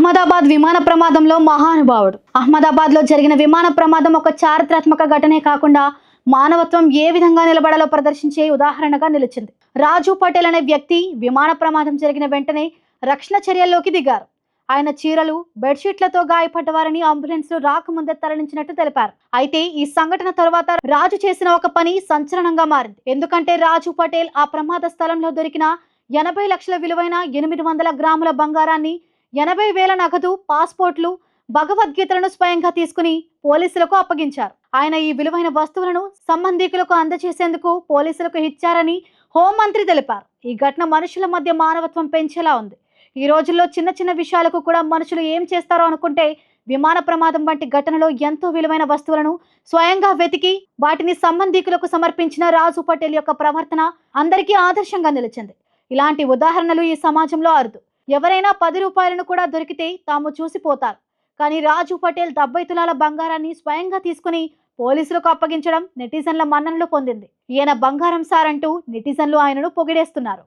అహ్మదాబాద్ విమాన ప్రమాదంలో మహానుభావుడు. అహ్మదాబాద్లో జరిగిన విమాన ప్రమాదం ఒక చారిత్రాత్మక ఘటనే కాకుండా మానవత్వం ఏ విధంగా నిలబడాలో ప్రదర్శించే ఉదాహరణగా నిలిచింది. రాజు పటేల్ అనే వ్యక్తి విమాన ప్రమాదం జరిగిన వెంటనే రక్షణ చర్యల్లోకి దిగారు. ఆయన చీరలు బెడ్షీట్లతో గాయపడ్డవారిని అంబులెన్స్ రాకముందే తరలించినట్టు తెలిపారు. అయితే ఈ సంఘటన తర్వాత రాజు చేసిన ఒక పని సంచలనంగా మారింది. ఎందుకంటే రాజు పటేల్ ఆ ప్రమాద స్థలంలో దొరికిన ఎనభై లక్షల విలువైన ఎనిమిది వందల గ్రాముల బంగారాన్ని ఎనభై వేల నగదు పాస్పోర్ట్లు భగవద్గీతలను స్వయంగా తీసుకుని పోలీసులకు అప్పగించారు. ఆయన ఈ విలువైన వస్తువులను సంబంధికులకు అందజేసేందుకు పోలీసులకు ఇచ్చారని హోంమంత్రి తెలిపారు. ఈ ఘటన మనుషుల మధ్య మానవత్వం పెంచేలా ఉంది. ఈ రోజుల్లో చిన్న చిన్న విషయాలకు కూడా మనుషులు ఏం చేస్తారో అనుకుంటే విమాన ప్రమాదం వంటి ఘటనలో ఎంతో విలువైన వస్తువులను స్వయంగా వెతికి వాటిని సంబంధికులకు సమర్పించిన రాజు పటేల్ యొక్క ప్రవర్తన అందరికీ ఆదర్శంగా నిలిచింది. ఇలాంటి ఉదాహరణలు ఈ సమాజంలో అరుదు. ఎవరైనా పది రూపాయలను కూడా దొరికితే తాము చూసిపోతారు. కానీ రాజు పటేల్ డెబ్బై తులాల బంగారాన్ని స్వయంగా తీసుకుని పోలీసులకు అప్పగించడం నెటిజన్ల మన్ననలు పొందింది. ఈయన బంగారం సార్ అంటూ నెటిజన్లు ఆయనను పొగిడేస్తున్నారు.